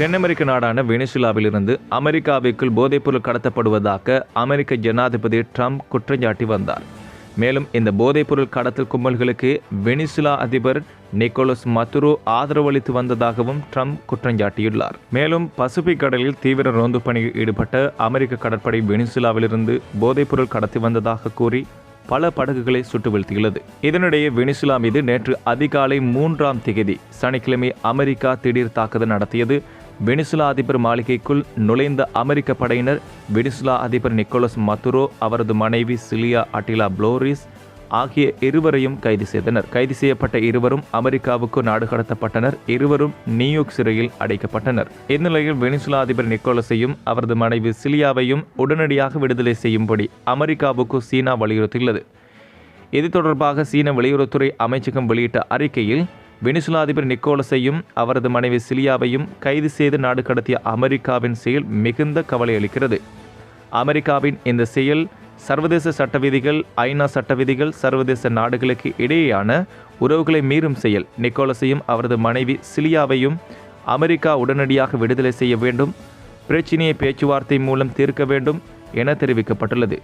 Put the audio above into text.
தென் அமெரிக்க நாடான வெனிசுலாவிலிருந்து அமெரிக்காவிற்குள் போதைப்பொருள் கடத்தப்படுவதாக அமெரிக்க ஜனாதிபதி ட்ரம்ப் குற்றஞ்சாட்டி வந்தார். மேலும் இந்த போதைப்பொருள் கடத்தல் கும்பல்களுக்கு வெனிசுலா அதிபர் நிக்கோலஸ் மத்துரோ ஆதரவளித்து வந்ததாகவும் ட்ரம்ப் குற்றஞ்சாட்டியுள்ளார். மேலும் பசிபிக் கடலில் தீவிர ரோந்து பணியில் ஈடுபட்ட அமெரிக்க கடற்படை வெனிசுலாவிலிருந்து போதைப்பொருள் கடத்தி வந்ததாக கூறி பல படகுகளை சுட்டு வீழ்த்தியுள்ளது இதனிடையே வெனிசுலா மீது நேற்று அதிகாலை மூன்றாம் திகதி சனிக்கிழமை அமெரிக்கா திடீர் தாக்குதல் நடத்தியது. வெனிசுலா அதிபர் மாளிகைக்குள் நுழைந்த அமெரிக்க படையினர் வெனிசுலா அதிபர் நிக்கோலஸ் மத்துரோ அவரது மனைவி சிலியா அட்டிலா புளோரிஸ் ஆகிய இருவரையும் கைது செய்தனர். கைது செய்யப்பட்ட இருவரும் அமெரிக்காவுக்கு நாடு கடத்தப்பட்டனர். இருவரும் நியூயார்க் சிறையில் அடைக்கப்பட்டனர். இந்நிலையில் வெனிசுலா அதிபர் நிக்கோலஸையும் அவரது மனைவி சிலியாவையும் உடனடியாக விடுதலை செய்யும்படி அமெரிக்காவுக்கு சீனா வலியுறுத்தியுள்ளது. இது தொடர்பாக சீன வெளியுறவுத்துறை அமைச்சகம் வெளியிட்ட அறிக்கையில் வெனிசுலா அதிபர் நிக்கோலஸையும் அவரது மனைவி சிலியாவையும் கைது செய்து நாடு கடத்திய அமெரிக்காவின் செயல் மிகுந்த கவலை அளிக்கிறது. அமெரிக்காவின் இந்த செயல் சர்வதேச சட்ட விதிகள் ஐநா சட்ட விதிகள் சர்வதேச நாடுகளுக்கு இடையேயான உறவுகளை மீறும் செயல். நிக்கோலஸையும் அவரது மனைவி சிலியாவையும் அமெரிக்கா உடனடியாக விடுதலை செய்ய வேண்டும். பிரச்சினையை பேச்சுவார்த்தை மூலம் தீர்க்க வேண்டும் என தெரிவிக்கப்பட்டுள்ளது.